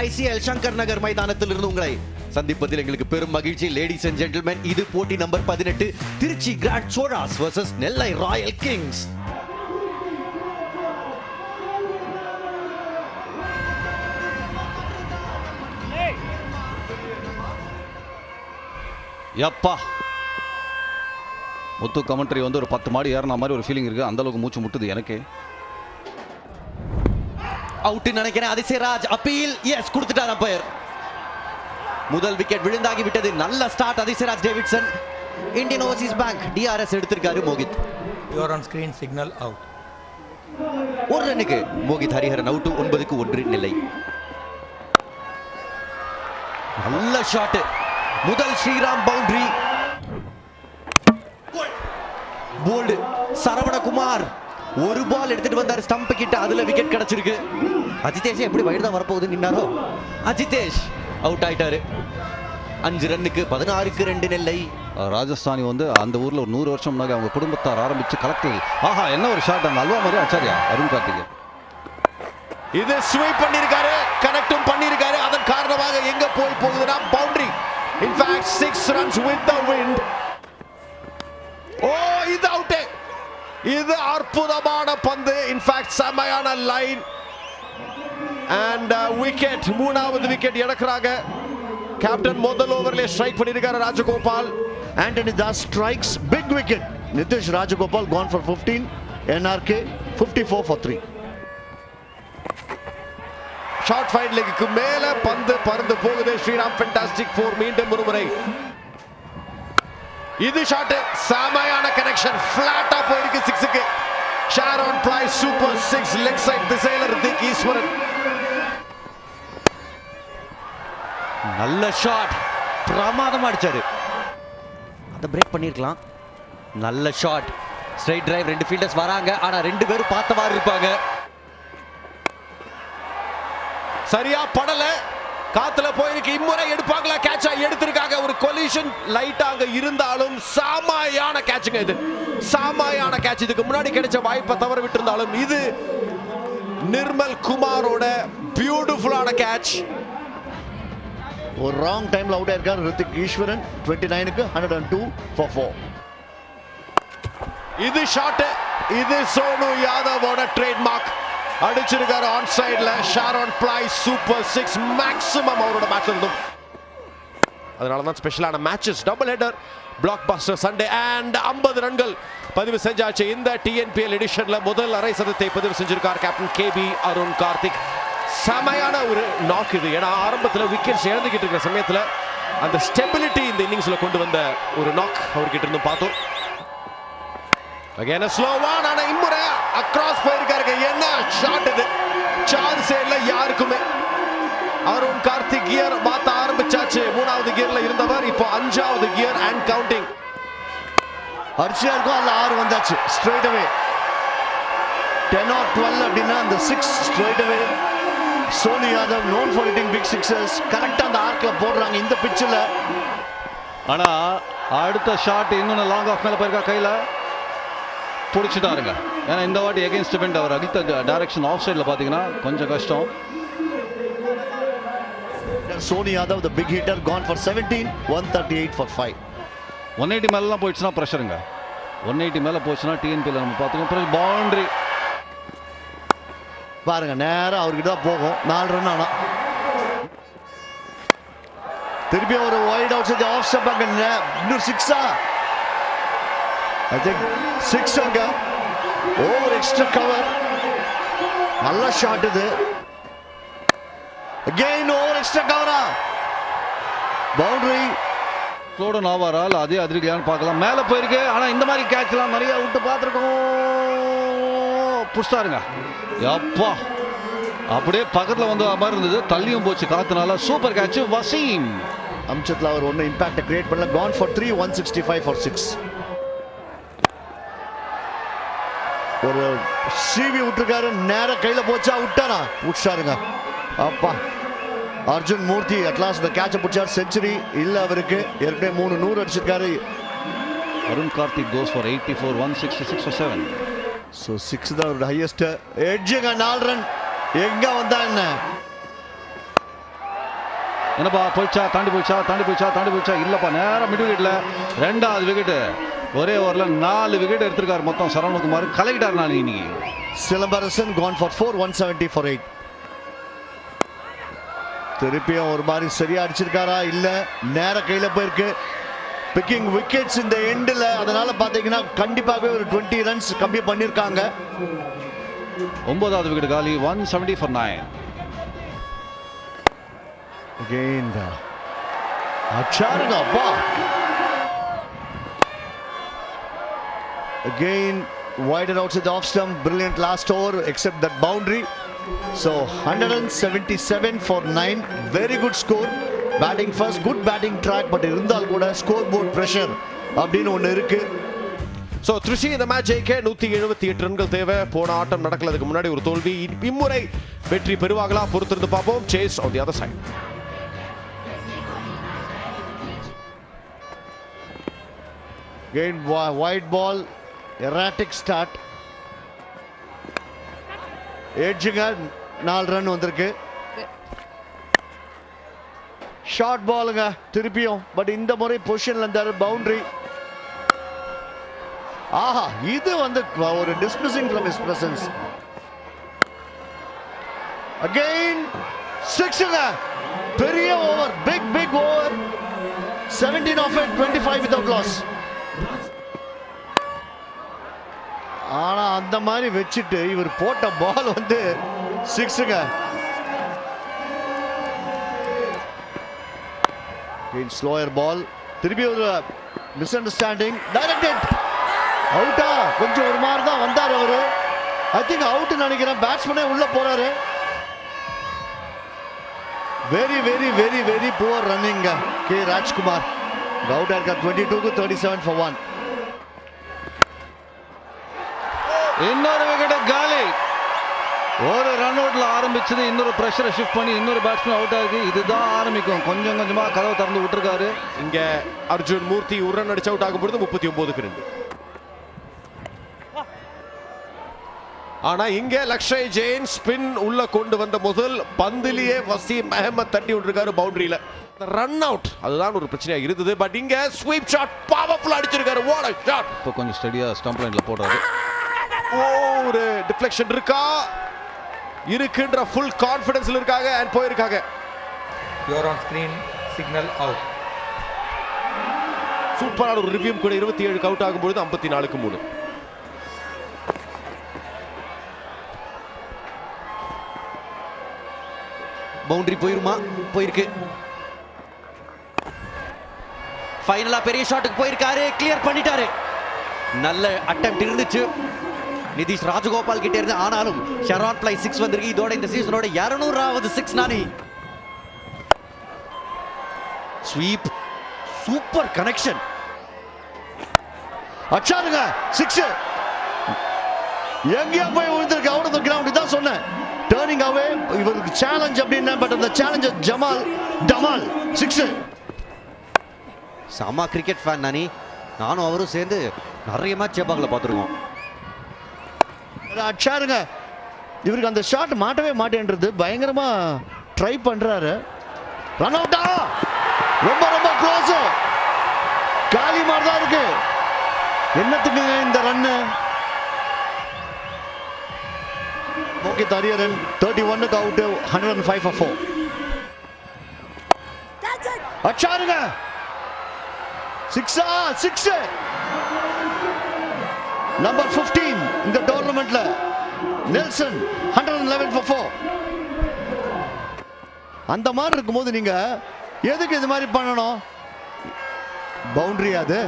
ICL Shankar நகர் மைதானத்தில் இருந்து உங்களை சந்திப்பதில் எங்களுக்கு பெரும் மகிழ்ச்சி. லேடிஸ் அண்ட் ஜென்டில்மேன் இது போட்டி நம்பர் பதினெட்டு. Trichy Grand Cholas versus Nellai Royal Kings எப்பா முத்து கமெண்ட்ரி வந்து ஒரு பத்து மாடி ஏறின மாதிரி ஒரு ஃபீலிங் இருக்குது அந்த அளவுக்கு மூச்சு முட்டுது எனக்கு. அவுட் நினைக்கிறேன் அதிசயராஜ் அப்பீல். எஸ் கொடுத்துட்டார் அம்பையர் முதல் விக்கெட் விழுந்தாகி விட்டது. நல்ல start Athisayaraj Davidson. Indian Overseas Bank DRS எடுத்திருக்காரு Mohit. Are on screen, signal out. ஒரு ரன்னுக்கு மோகித் ஹரிஹரன் அவுட் ஒன்பதுக்கு ஒன்று நிலை. நல்ல ஷாட் முதல் ஸ்ரீராம் பவுண்டரி போல்டு சரவணகுமார். ஒரு பால் எடுத்துட்டு வந்தார் ஸ்டம்ப் கிட்ட. அதுல விக்கெட் கிடைச்சிருக்கு. அஜிதேஷ் எப்படி வயிறு தான் வரப்போகுது நின்னாரோ? அஜிதேஷ் அவுட் ஆயிட்டாரு. அஞ்சு ரன்னுக்கு பதினாறுக்கு ரெண்டு நெல்லை. ராஜஸ்தானி வந்து அந்த ஊரில் ஒரு நூறு வருஷம் முன்னாடி அவங்க குடும்பத்தார் ஆரம்பித்து கலெக்டர் ஆஹா என்ன ஒரு ஷாட் அந்த அல்வா மாதிரி ஆச்சாரியா அருண் கார்த்திகேயன். இது ஸ்வீப் பண்ணிருக்காரு கனெக்டும் பண்ணிருக்காரு. அதன் காரணமாக எங்க போய் போகுதுன்னா boundary in fact six runs with the wind oh இது இது அற்புதமான பந்து. இன்ஃபேக்ட் செமையான லைன் அண்ட் விக்கெட் மூணாவது விக்கெட் இழக்கிறாங்க கேப்டன் முதல் ஓவர்ல ஸ்ட்ரைக் பண்ணிருக்காரு Rajagopal. Anthony Das strikes big wicket. Nitish Rajagopal gone for 15. NRK 54 for 3. Short fight லெக்குக்கு மேல பந்து பறந்து போகுது. ஸ்ரீராம் ஃபென்டாஸ்டிக் ஃபோர் மீண்டும் ஒரு முறை. இது ஷாட் செமையான கனெக்ஷன் ஃபிளாட்டா போயிருக்கு சிக்ஸுக்கு. ஷாரோன் பிளாய் சூப்பர் சிக்ஸ். லெக் சைட் திசையில ரித்திக் ஈஸ்வரன் நல்ல ஷாட். பிரமாதமா அடிச்சாரு. அதை பிரேக் பண்ணிருக்கலாம். நல்ல ஷாட். ஸ்ட்ரைட் டிரைவ் ரெண்டு ஃபீல்டர்ஸ் வராங்க. ஆனா ரெண்டு பேரும் பார்த்தவாறு இருப்பாங்க. சரியா படல. காத்துல போயிருக்கு. இம்முறை எடுப்பாங்களா? கேட்சா எடுத்திருக்காங்க. ஒரு கொலிஷன் லைட்டா அங்க இருந்தாலும் சாமாயான கேட்சுங்க இது. சாமாயான கேட்ச் இதுக்கு முன்னாடி கிடைச்ச வாய்ப்பை தவற விட்டிருந்தாலும் இது நிர்மல் குமாரோட பியூட்டிஃபுல்லான கேட்ச் ஒரு ராங் டைம்ல அவுட் ஆயிருக்கார் ரித்திக் ஈஸ்வரன். 29க்கு 102 for 4. இது ஷாட் இது சோனு யாதவோட ட்ரேட்மார்க் அடிச்சிருக்காரு ஆன் சைடில் ஷாரோன் பிளாய் சூப்பர் சிக்ஸ். மேக்ஸிமம் அவரோட மேட்ச் இருந்தும். அதனால தான் ஸ்பெஷலான matches double header blockbuster Sunday and ஐம்பது ரன்கள் பதிவு செஞ்சாச்சு. இந்த டிஎன்பிஎல் எடிஷன்ல முதல் அரை சதத்தை பதிவு செஞ்சிருக்கார் கேப்டன் கேபி அருண் கார்த்திக் செமையான ஒரு நாக் இது. ஏன்னா ஆரம்பத்தில் விக்கெட்ஸ் இழந்துகிட்டு இருக்கிற சமயத்தில் அந்த ஸ்டெபிலிட்டி இந்த இன்னிங்ஸில் கொண்டு வந்த ஒரு நாக் அவர்கிட்ட இருந்து பார்த்தோம். அகைன் ஸ்லோவான் ஆனால் இம்முறை அக்ராஸ் போயிருக்காருங்க. என்ன ஷாட் இது? சான்ஸே இல்ல யாருக்குமே. அருண் கார்த்திக் கியர் மாத்த ஆரம்பிச்சாச்சு. மூணாவது கியர்ல இருந்தவர். இப்போ அஞ்சாவது கியர் அண்ட் கவுண்டிங் ஹர்ஷியா இருக்கும். அதுல ஆறு வந்தாச்சு. Straight away ten or twelve அப்படின்னா அந்த six straight away Soni Yadav known for hitting big sixes கரெக்டாக அந்த ஆர்க்கில் போடுறாங்க இந்த பிச்சில் ஆனால் அடுத்த ஷாட் இன்னொன்று லாங் ஆஃப் மேலே போயிருக்கா கையில். பிடிச்சிட்டாருங்க ஏன்னா இந்த வாட்டி எகென்ஸ்ட் பெண்ட் அவர் அடித்த டைரக்ஷன் ஆஃப் சைடில் பார்த்தீங்கன்னா கொஞ்சம் கஷ்டம். Soni Yadav the big hitter gone for seventeen one thirty eight for five one eighty மேலாம் போயிடுச்சுன்னா ப்ரெஷருங்க ஒன் எயிட்டி மேலே போச்சுன்னா டிஎன்பியில் நம்ம பார்த்துக்கோம் பவுண்டரி பாருங்க நேரம் அவர்கிட்ட தான் போகும். நாலு ரன் ஆனா. திருப்பி ஒரு வைட் அவுட் ஆஃப் ஸ்டெப் அங்க இன்னும் சிக்ஸா ஐ திங்க் சிக்ஸ் அங்க ஓவர் எக்ஸ்ட்ரா கவர் நல்ல ஷாட் இது. அகெயின் ஓவர் எக்ஸ்ட்ரா கவரா பவுண்டரி ஸ்லோடன் ஆவாரா இல்லை அதே அதிரிக்கலான்னு பார்க்கலாம். மேலே போயிருக்கு. ஆனால் இந்த மாதிரி கேட்ச்லாம் நிறைய விட்டு பார்த்துருக்கோம். புடிச்சிட்டாருங்க அப்பா அப்படியே பக்கத்தில் வந்து மாதிரி இருந்தது. தள்ளியும் போச்சு. காத்துனால சூப்பர் கேட்ச் வசீம். அம்சத்தில் அவர் ஒன்றும் இம்பாக்டை கிரியேட் பண்ணல. Gone for three one sixty five for six ஒரு சிவி விட்டுருக்காரு. நேரா கையில் போச்சா? விட்டாரா விட்டாருங்க அப்பா. அர்ஜுன் மூர்த்தி அட்லாஸ் இந்த கேட்சை பிடிச்சார். செஞ்சுரி இல்லை அவருக்கு. ஏற்கனவே மூணு நூறு அடிச்சிருக்காரு. Arun Karthik goes for eighty four one sixty six seven so six தான் அவரோட ஹையஸ்ட் எட்ஜுங்க நாலு ரன் எங்க வந்தா என்ன? என்னப்பா போயிடுச்சா? தாண்டி போயிடுச்சா? தாண்டி போயிடுச்சா? தாண்டி போயிடுச்சா? இல்லைப்பா நேராக மிட் விக்கெட்டில் ரெண்டாவது விக்கெட்டு ஒரே ஓவரில் நாலு விக்கெட் எடுத்திருக்காரு மொத்தம் சரவணகுமார் கலக்கிட்டார் நான் இன்னைக்கு. Silambarasan gone for four one seventy for eight திருப்பியும் ஒரு மாதிரி சரியா அடிச்சிருக்காரா? இல்ல. நேர கையில போயிருக்கு. பிக்கிங் விக்கெட்ஸ் இந்த எண்டில் அதனால பாத்தீங்கன்னா கண்டிப்பாகவே ஒரு டுவெண்ட்டி ரன்ஸ் கம்மி பண்ணியிருக்காங்க ஒன்பதாவது விக்கெட் காலி one seventy for nine uh, அச்சாருங்க அப்பா! Again, widened outside the off stump. Brilliant last over, except that boundary. So 177 for 9. Very good score. Batting first, good batting track, but இருந்தால் கூட scoreboard pressure அப்படின்னு ஒன்று இருக்கு so த்ரிஷி இந்த match ஜெயிக்க நூத்தி எழுபத்தி எட்டு ரன்கள் தேவை போன ஆட்டம் நடக்கிறதுக்கு முன்னாடி ஒரு தோல்வி இம்முறை வெற்றி பெறுவாங்களா பொறுத்திருந்து பார்ப்போம் chase on the other side Again, wi- wide ball, erratic start எட்ஜுங்க நாலு ரன் வந்திருக்கு. ஷார்ட் பாலுங்க திருப்பியும். பட் இந்த முறை பொசிஷன்ல இருந்தாரு பவுண்டரி ஆஹா இது வந்து ஒரு dismissing from is presence again சிக்ஸுங்க பெரிய over big big over 17 off five 25 without loss. ஆனா அந்த மாதிரி வச்சுட்டு இவர் போட்ட பால் வந்து சிக்ஸுங்க ஸ்லோயர் பால் திருப்பி ஒரு மிஸ் அண்டர்ஸ்டாண்டிங் டைரக்டட் அவுட்டா கொஞ்சம் ஒரு மாதிரி தான் வந்தார் அவரு. ஐ திங்க் அவுட் நினைக்கிறேன். பேட்ஸ்மேனே உள்ள போறாரு. Very very very very poor running K. Rajkumar. Out ஆயிருக்கா டுவெண்ட்டி டூக்கு தேர்ட்டி செவன் ஃபார் ஒன் இன்னொரு விக்கெட் காலி. ஒரு ரன் அவுட்ல ஆரம்பிச்சது. இன்னொரு ப்ரெஷரை ஷிஃப்ட் பண்ணி இன்னொரு பேட்ஸ்மேன் அவுட் ஆகி இதுதான் ஆரம்பிக்கும். கொஞ்சம் கொஞ்சமா கதவை திறந்து விட்டுருக்காரு. இங்க அர்ஜுன் மூர்த்தி ஒரு ரன் அடிச்சு அவுட் ஆகும் பொழுது முப்பத்தி ஒன்பதுக்கு ரெண்டு. ஆனா இங்க லக்ஷய் ஜெயின் ஸ்பின் உள்ள கொண்டு வந்த முதல் பந்திலேயே வசீம் அஹமத் தட்டி விட்டுருக்காரு பவுண்டரியில ரன் அவுட் அதுதான் ஒரு பிரச்சனையா இருந்தது. பட் இங்க ஸ்வீப் ஷாட் பவர்ஃபுல் அடிச்சிருக்காரு. வாட் ஷாட் இப்போ கொஞ்சம் ஸ்டடியா ஸ்டம்ப் லைன்ல போடுறாரு. ஒரு டிஃப்ளெக்ஷன் இருக்கா? இருக்குன்ற ஃபுல் கான்ஃபிடன்ஸ்ல இருக்காங்க அண்ட் போயிருக்காங்க. You're on screen, signal out. சூப்பரான ஒரு ரிவ்யூ கூட இருபத்தி ஏழுக்கு அவுட் ஆகும்பொழுது ஐம்பத்தி நாலுக்கு மூணு. பவுண்டரி போயிருமா? போயிருக்கு. ஃபைனலா பெரிய ஷாட்டுக்கு போயிருக்காரு. கிளியர் பண்ணிட்டாரு. நல்ல அட்டம் இருந்துச்சு. நிதிஷ் ராஜகோபால் கிட்ட இருந்து ஆனாலும் ஷெரான் பிளை சிக்ஸ் வந்திருக்கு. இதோட இந்த சீசனோட இருநூறாவது six Nani sweep. Super connection அச்சாருங்க six எங்கேயோ போய் விழுந்திருக்கு அவுட் ஆஃப் கிரவுண்ட் தான் சொன்னேன். டேர்னிங் அவே இவருக்கு சேலஞ்ச் அப்படின்னா பட் அந்த சேலஞ்சர் ஜமால் டமால் சிக்ஸ் செம கிரிக்கெட் ஃபேன் நானி நானும் அவரும் சேர்ந்து நிறைய மேட்ச் சேப்பாக்கில் பார்த்துருக்கோம். அச்சாருங்க. இவருக்கு அந்த ஷாட் மாட்டவே மாட்டேன்றது பயங்கரமா ட்ரை பண்றாரு. ரன் அவுட்டா ரொம்ப ரொம்ப க்ளோஸ் காலி மாதிரி தான் இருக்கு. என்னத்துக்கு இந்த ரன்னு ஓகே தரியரன் தேர்ட்டி ஒன்னுக்கு out hundred and five four அச்சாருங்க. சிக்ஸா சிக்ஸ் நம்பர் 15 இந்த டோர்னமெண்ட்ல Nelson hundred and eleven four அந்த மாதிரி இருக்கும்போது நீங்க எதுக்கு இது மாதிரி பண்ணணும்? பவுண்டரி அது.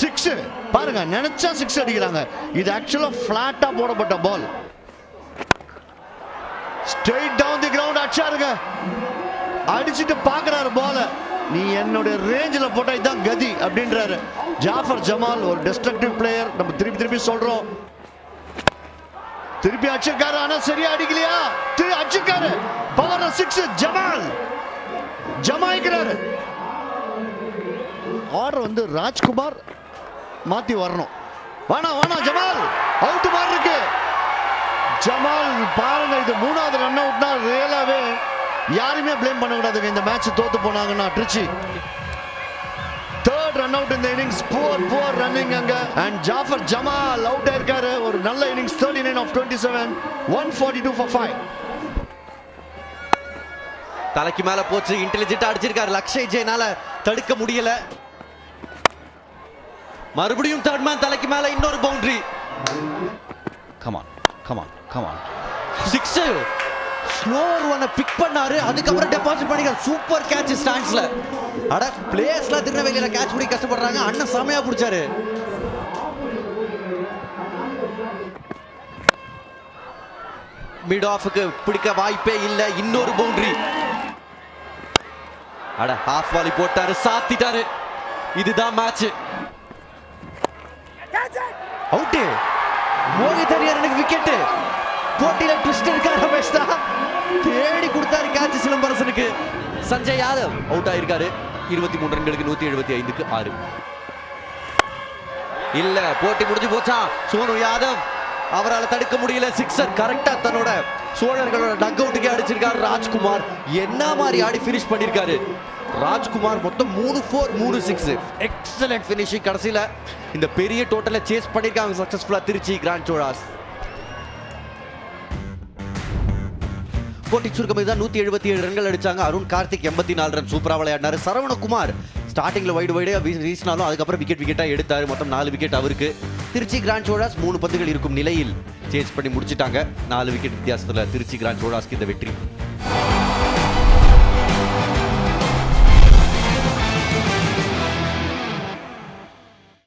சிக்ஸ் பாருங்க நினைச்சா சிக்ஸ் அடிக்கிறாங்க. இது ஆக்சுவலா பிளாட்டா போடப்பட்ட ball straight down the ground அடிச்சாருங்க அடிச்சிட்டு பாக்குறாரு பால நீ என்னுடைய ரேஞ்சில் போட்டா இதுதான் கதி அப்படின்றாரு. ஜாஃபர் ஜமால் ஒரு டெஸ்ட்ரக்டிவ் பிளேயர் நம்ம திருப்பி திருப்பி சொல்றோம். திருப்பி அடிச்சிருக்காரு ஆனா சரியா அடிக்கலையா? திரு அடிச்சிருக்காரு பவர் சிக்ஸ் ஜமால். ஜமாய்க்கிறாரு. ஆர்டர் வந்து ராஜ்குமார் மாத்தி வரணும். வேணா வேணா ஜமால். அவுட் மாதிரி இருக்கு. ஜமால் பாருங்க இது மூணாவது ரன் அவுட்னா ரியலாவே யாருமே ப்ளேம் பண்ணக்கூடாதுங்க. இந்த மேட்ச் தோத்து போனாங்கன்னா ட்ரிச்சி. ரன் அவுட் இந்த இன்னிங்ஸ் புவர் புவர் ரன்னிங் அங்க. அண்ட் ஜாஃபர் ஜமால் அவுட் ஆயிருக்காரு ஒரு நல்ல innings thirty nine off twenty seven one forty two for five தலைக்கு மேல போச்சு. இன்டெலிஜென்ட் அடிச்சிருக்காரு லக்ஷய் ஜெயனால தடுக்க முடியல. மறுபடியும் தேர்ட் மேன் தலைக்கு மேல இன்னொரு boundary come on come on come on six slower ஒன்னை பிக் பண்ணாரு. அதுக்கப்புறம் டெபாசிட் பண்ணிக்க சூப்பர் கேட்ச் ஸ்டாண்ட்ஸ்ல அட பிளேயர்ஸ்லாம் திருநெல்வேலியில கேட்ச் பிடிக்க கஷ்டப்படுறாங்க. அண்ணன் செமையா பிடிச்சாரு. மிட் ஆஃபுக்கு பிடிக்க வாய்ப்பே இல்லை. இன்னொரு பவுண்டரி அட ஹாஃப் வாலி போட்டாரு. சாத்திட்டாரு. இதுதான் மேட்ச் அவுட்டு மோகித் எனக்கு விக்கெட்டு போட்டியில ட்விஸ்ட் இருக்கா ரமேஷ் தான் தேடி கொடுத்தாரு கேட்ச் சிலம்பரசனுக்கு. சஞ்சய் யாதவ் அவுட் ஆயிருக்காரு. இருபத்தி மூணு ரன்களுக்கு நூத்தி எழுபத்தி ஐந்துக்கு ஆறு. இல்ல போட்டி முடிஞ்சு போச்சா? சோனு யாதவ் அவரால் தடுக்க முடியல. சிக்ஸர் கரெக்டா தன்னோட சோழர்களோட டக் அவுட்டுக்கே அடிச்சிருக்காரு ராஜ்குமார். என்ன மாதிரி ஆடி ஃபினிஷ் பண்ணிருக்காரு? ராஜ்குமார் மொத்தம் மூணு ஃபோர் மூணு சிக்ஸ் எக்ஸலண்ட் ஃபினிஷிங் கடைசியில. இந்த பெரிய டோட்டலை சேஸ் பண்ணியிருக்காங்க சக்ஸஸ்ஃபுல்லாக திருச்சி கிராண்ட் சோழாஸ் போட்டி சுருக்கம் இதுதான் நூத்தி எழுபத்தி ஏழு ரன்கள் அடிச்சாங்க. அருண் கார்த்திக் எண்பத்தி நாலு ரன் சூப்பரா விளையாடினாரு. சரவணகுமார் ஸ்டார்டிங்ல வைடு வைடே வீசினாலும் அதுக்கப்புறம் விக்கெட் விக்கெட்டா எடுத்தாரு. மொத்தம் நாலு விக்கெட் அவருக்கு. திருச்சி கிராண்ட் சோழாஸ் மூணு பந்துகள் இருக்கும் நிலையில் சேஸ் பண்ணி முடிச்சிட்டாங்க. நாலு விக்கெட் வித்தியாசத்துல திருச்சி கிராண்ட் சோழாஸ்க்கு இந்த வெற்றி.